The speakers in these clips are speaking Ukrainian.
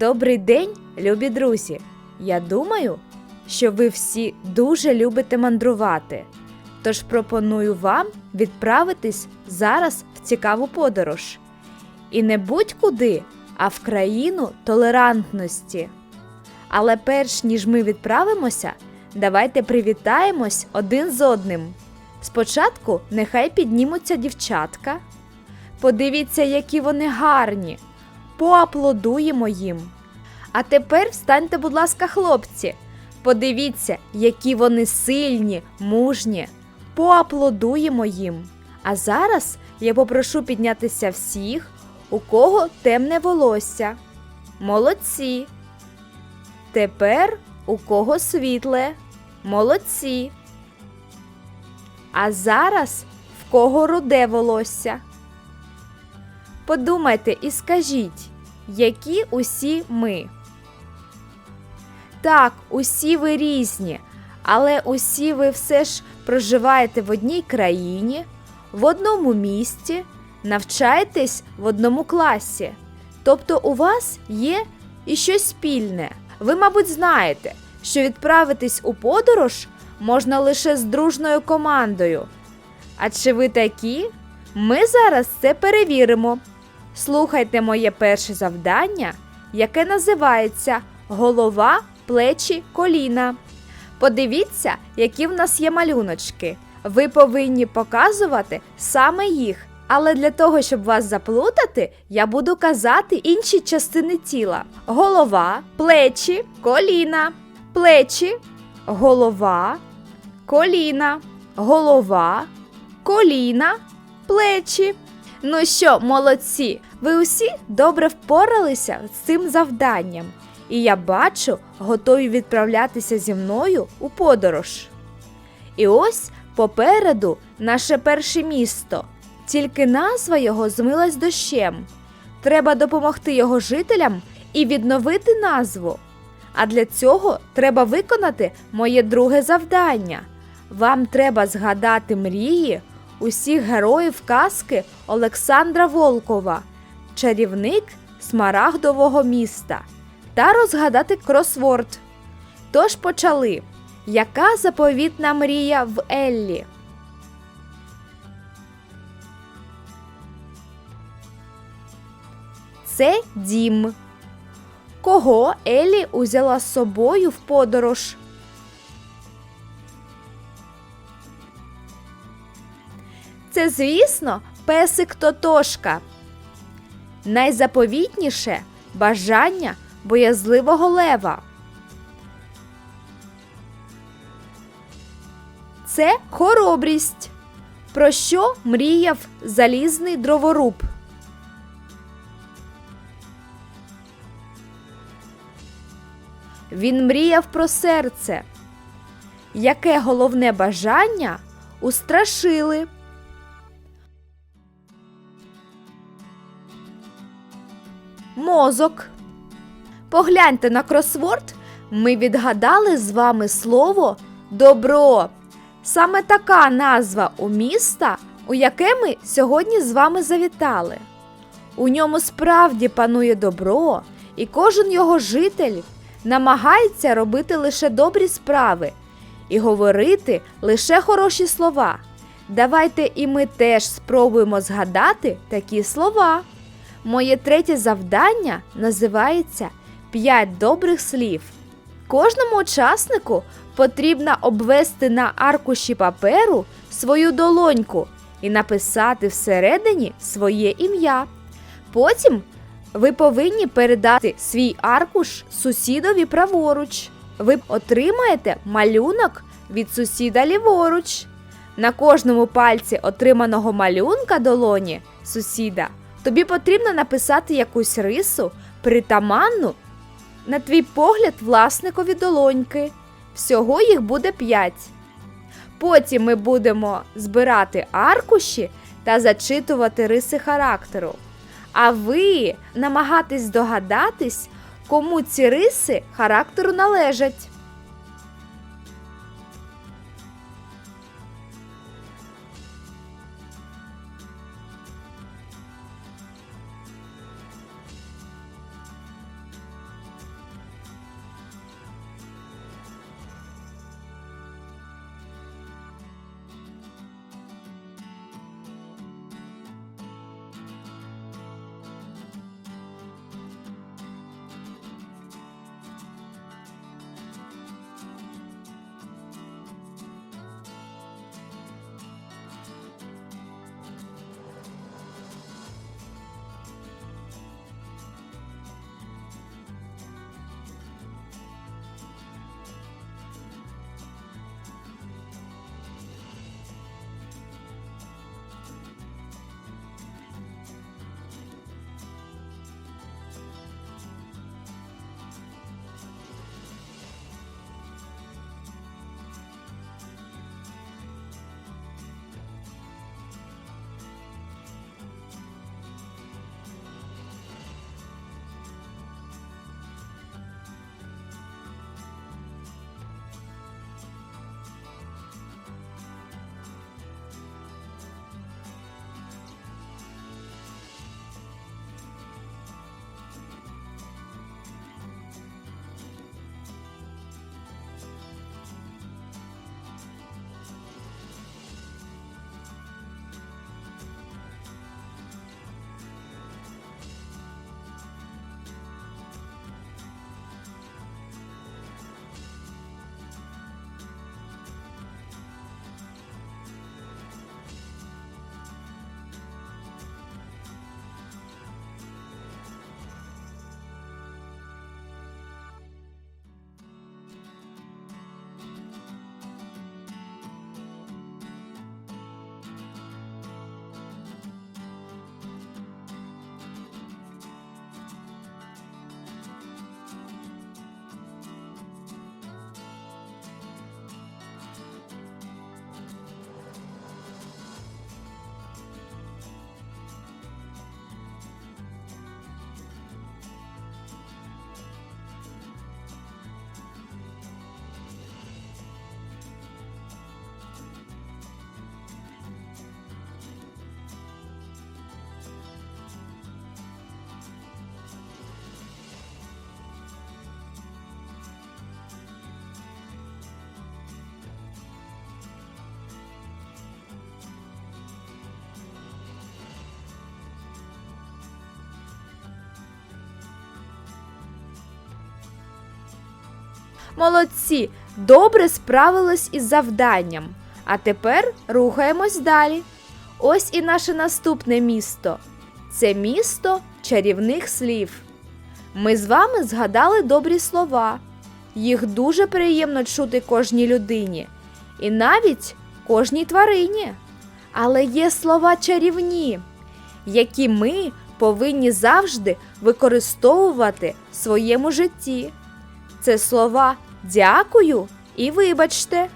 Добрий день, любі друзі! Я думаю, що ви всі дуже любите мандрувати. Тож пропоную вам відправитись зараз в цікаву подорож. І не будь-куди, а в країну толерантності. Але перш ніж ми відправимося, давайте привітаємось один з одним. Спочатку нехай піднімуться дівчатка. Подивіться, які вони гарні. Поаплодуємо їм. А тепер встаньте, будь ласка, хлопці. Подивіться, які вони сильні, мужні. Поаплодуємо їм. А зараз я попрошу піднятися всіх, у кого темне волосся. Молодці. Тепер у кого світле. Молодці. А зараз в кого руде волосся. Подумайте і скажіть, які усі ми. Так, усі ви різні, але усі ви все ж проживаєте в одній країні, в одному місті, навчаєтесь в одному класі. Тобто у вас є і щось спільне. Ви, мабуть, знаєте, що відправитись у подорож можна лише з дружною командою. А чи ви такі? Ми зараз це перевіримо. Слухайте моє перше завдання, яке називається Голова, плечі, коліна. Подивіться, які в нас є малюночки. Ви повинні показувати саме їх. Але для того, щоб вас заплутати, я буду казати інші частини тіла: голова, плечі, коліна, плечі, голова, коліна, голова, коліна, плечі. Ну що, молодці, ви усі добре впоралися з цим завданням, і я бачу, готові відправлятися зі мною у подорож. І ось попереду наше перше місто, тільки назва його змилась дощем. Треба допомогти його жителям і відновити назву. А для цього треба виконати моє друге завдання. Вам треба згадати мрії усіх героїв казки Олександра Волкова, чарівник Смарагдового міста, та розгадати кросворд. Тож почали. Яка заповітна мрія в Еллі? Це дім. Кого Еллі узяла з собою в подорож? Це, звісно, песик Тотошка. Найзаповітніше бажання боязливого лева. Це хоробрість. Про що мріяв залізний дроворуб? Він мріяв про серце. Яке головне бажання устрашили? Мозок. Погляньте на кросворд. Ми відгадали з вами слово добро. Саме така назва у міста, у яке ми сьогодні з вами завітали. У ньому справді панує добро, і кожен його житель намагається робити лише добрі справи і говорити лише хороші слова. Давайте і ми теж спробуємо згадати такі слова. Моє третє завдання називається П'ять добрих слів. Кожному учаснику потрібно обвести на аркуші паперу свою долоньку і написати всередині своє ім'я. Потім ви повинні передати свій аркуш сусідові праворуч. Ви отримаєте малюнок від сусіда ліворуч. На кожному пальці отриманого малюнка долоні сусіда тобі потрібно написати якусь рису притаманну на твій погляд власникові долоньки. Всього їх буде 5. Потім ми будемо збирати аркуші та зачитувати риси характеру. А ви намагатись здогадатись, кому ці риси характеру належать. Молодці! Добре справились із завданням. А тепер рухаємось далі. Ось і наше наступне місто. Це місто чарівних слів. Ми з вами згадали добрі слова. Їх дуже приємно чути кожній людині і навіть кожній тварині. Але є слова чарівні, які ми повинні завжди використовувати в своєму житті. Це слова дякую і вибачте.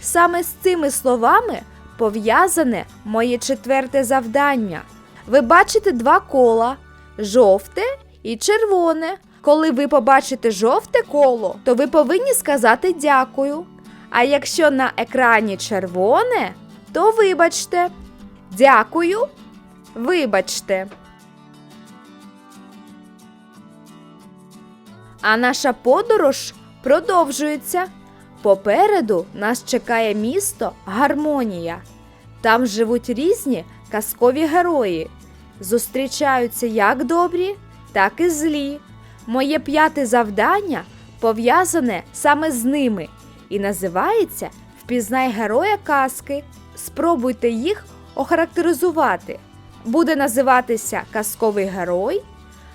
Саме з цими словами пов'язане моє четверте завдання. Ви бачите два кола жовте і червоне. Коли ви побачите жовте коло, то ви повинні сказати дякую. А якщо на екрані червоне, то вибачте. Дякую, вибачте. А наша подорож продовжується. Попереду нас чекає місто Гармонія. Там живуть різні казкові герої. Зустрічаються як добрі, так і злі. Моє п'яте завдання пов'язане саме з ними і називається Впізнай героя казки. Спробуйте їх охарактеризувати. Буде називатися казковий герой,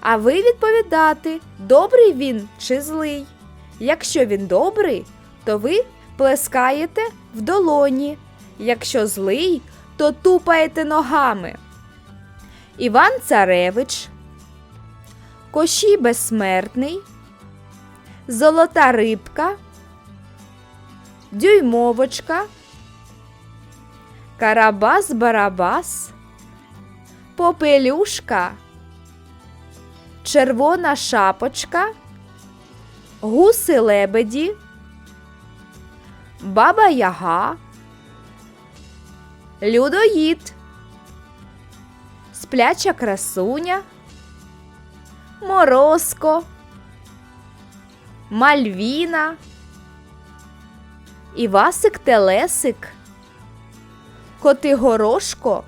а ви відповідати, добрий він чи злий. Якщо він добрий, то ви плескаєте в долоні. Якщо злий, то тупаєте ногами. Іван Царевич, Кощій Безсмертний, Золота рибка, Дюймовочка, Карабас Барабас, Попелюшка, Червона шапочка, Гуси лебеді, Баба Яга, Людоїд, Спляча красуня, Морозко, Мальвіна, Івасик Телесик, Котигорошко,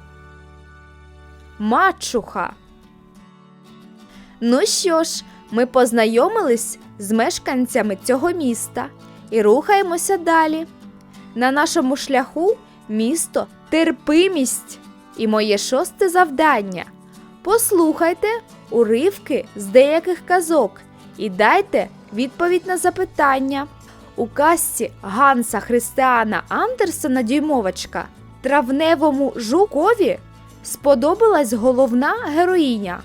Мачуха. Ну що ж, ми познайомились з мешканцями цього міста і рухаємося далі. На нашому шляху місто терпимість і моє шосте завдання. Послухайте уривки з деяких казок і дайте відповідь на запитання. У казці Ганса Христиана Андерсена Дюймовочка травневому жукові сподобалась головна героїня,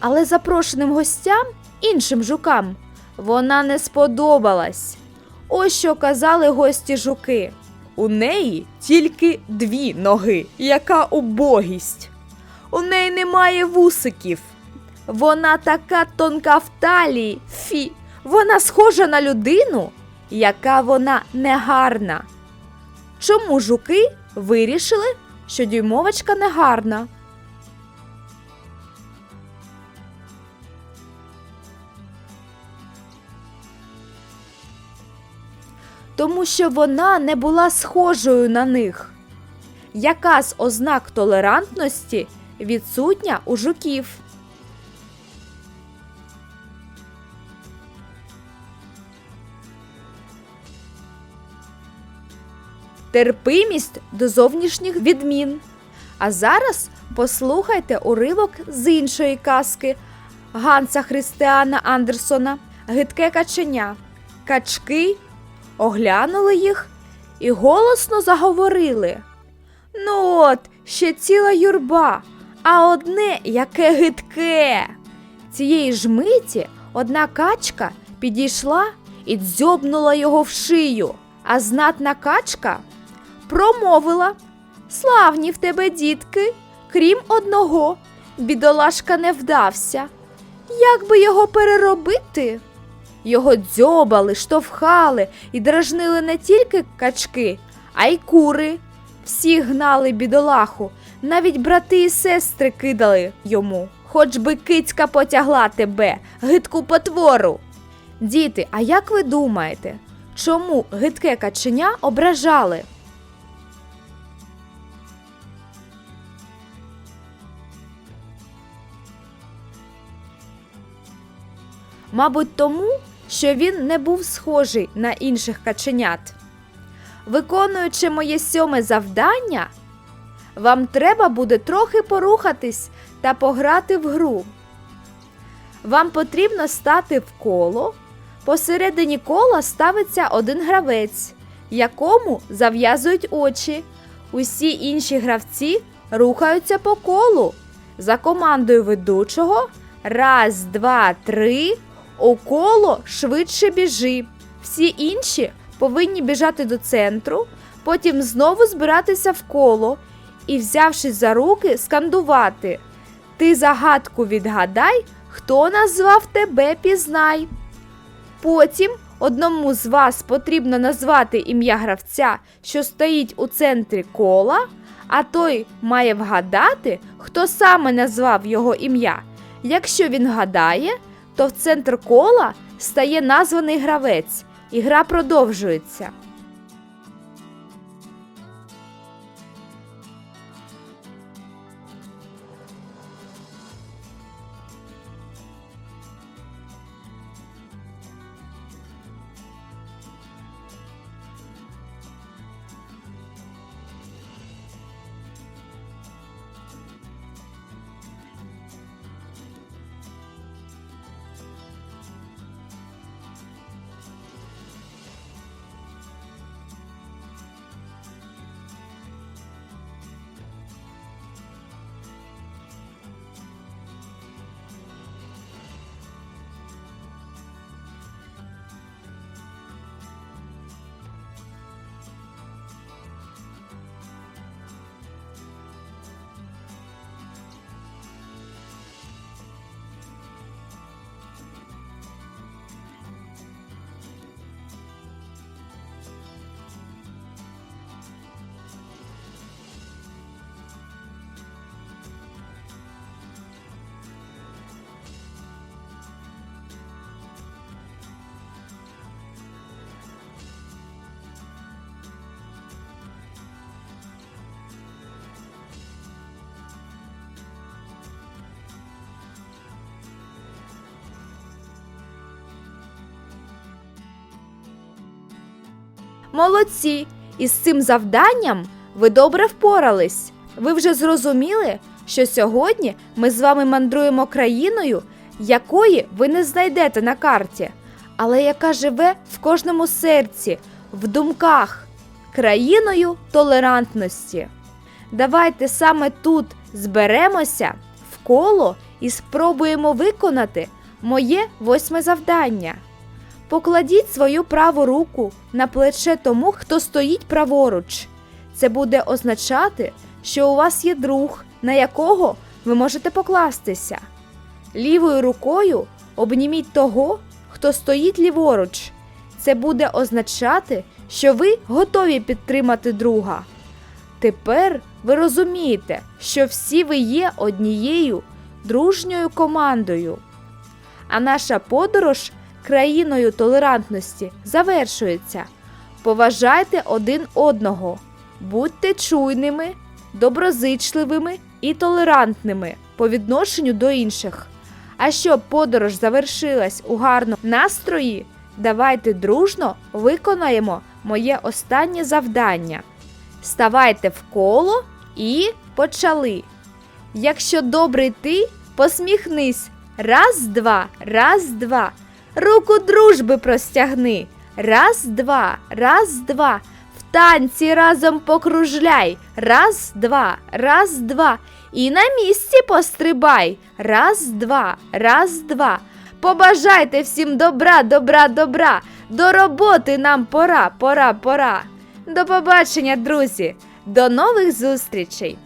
але запрошеним гостям, іншим жукам, вона не сподобалась. Ось що казали гості жуки. У неї тільки дві ноги, яка убогість. У неї немає вусиків. Вона така тонка в талії, фі, вона схожа на людину, яка вона негарна. Чому жуки вирішили, що дюймовочка негарна? Тому що вона не була схожою на них. Яка з ознак толерантності відсутня у жуків? терпимість до зовнішніх відмін. А зараз послухайте уривок з іншої казки Ганса Христиана Андерсона Гидке каченя. Качки оглянули їх і голосно заговорили. Ну от, ще ціла юрба, а одне яке гидке. Цієї ж миті одна качка підійшла і дзьобнула його в шию, а знатна качка промовила Славні в тебе, дітки, крім одного, бідолашка не вдався. Як би його переробити? Його дзьобали, штовхали і дражнили не тільки качки, а й кури. Всі гнали бідолаху, навіть брати і сестри кидали йому. Хоч би кицька потягла тебе, гидку потвору. Діти, а як ви думаєте, чому гидке каченя ображали? Мабуть, тому, що він не був схожий на інших каченят. Виконуючи моє сьоме завдання, вам треба буде трохи порухатись та пограти в гру. Вам потрібно стати в коло. Посередині кола ставиться один гравець, якому зав'язують очі. Усі інші гравці рухаються по колу. За командою ведучого раз, два, три. У коло швидше біжи. Всі інші повинні біжати до центру, потім знову збиратися в коло і, взявшись за руки, скандувати. Ти загадку відгадай, хто назвав тебе пізнай. Потім одному з вас потрібно назвати ім'я гравця, що стоїть у центрі кола, а той має вгадати, хто саме назвав його ім'я. Якщо він вгадає, то в центр кола стає названий гравець, і гра продовжується. Молодці! Із цим завданням ви добре впорались. Ви вже зрозуміли, що сьогодні ми з вами мандруємо країною, якої ви не знайдете на карті, але яка живе в кожному серці, в думках, країною толерантності. Давайте саме тут зберемося в коло і спробуємо виконати моє восьме завдання. Покладіть свою праву руку на плече тому, хто стоїть праворуч. Це буде означати, що у вас є друг, на якого ви можете покластися. Лівою рукою обніміть того, хто стоїть ліворуч. Це буде означати, що ви готові підтримати друга. Тепер ви розумієте, що всі ви є однією дружньою командою. А наша подорож країною толерантності завершується. Поважайте один одного, будьте чуйними, доброзичливими і толерантними по відношенню до інших. А щоб подорож завершилась у гарному настрої, давайте дружно виконаємо моє останнє завдання. Ставайте в коло і почали. Якщо добрий ти, посміхнись. Раз, два, раз, два. Руку дружби простягни. Раз, два, раз, два. В танці разом покружляй. Раз, два, раз, два. І на місці пострибай. Раз, два, раз, два. Побажайте всім добра, добра, добра. До роботи нам пора, пора, пора. До побачення, друзі! До нових зустрічей!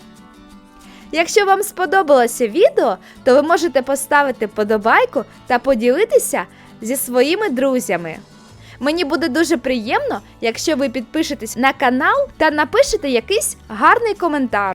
Якщо вам сподобалося відео, то ви можете поставити подобайку та поділитися зі своїми друзями. Мені буде дуже приємно, якщо ви підпишетесь на канал та напишете якийсь гарний коментар.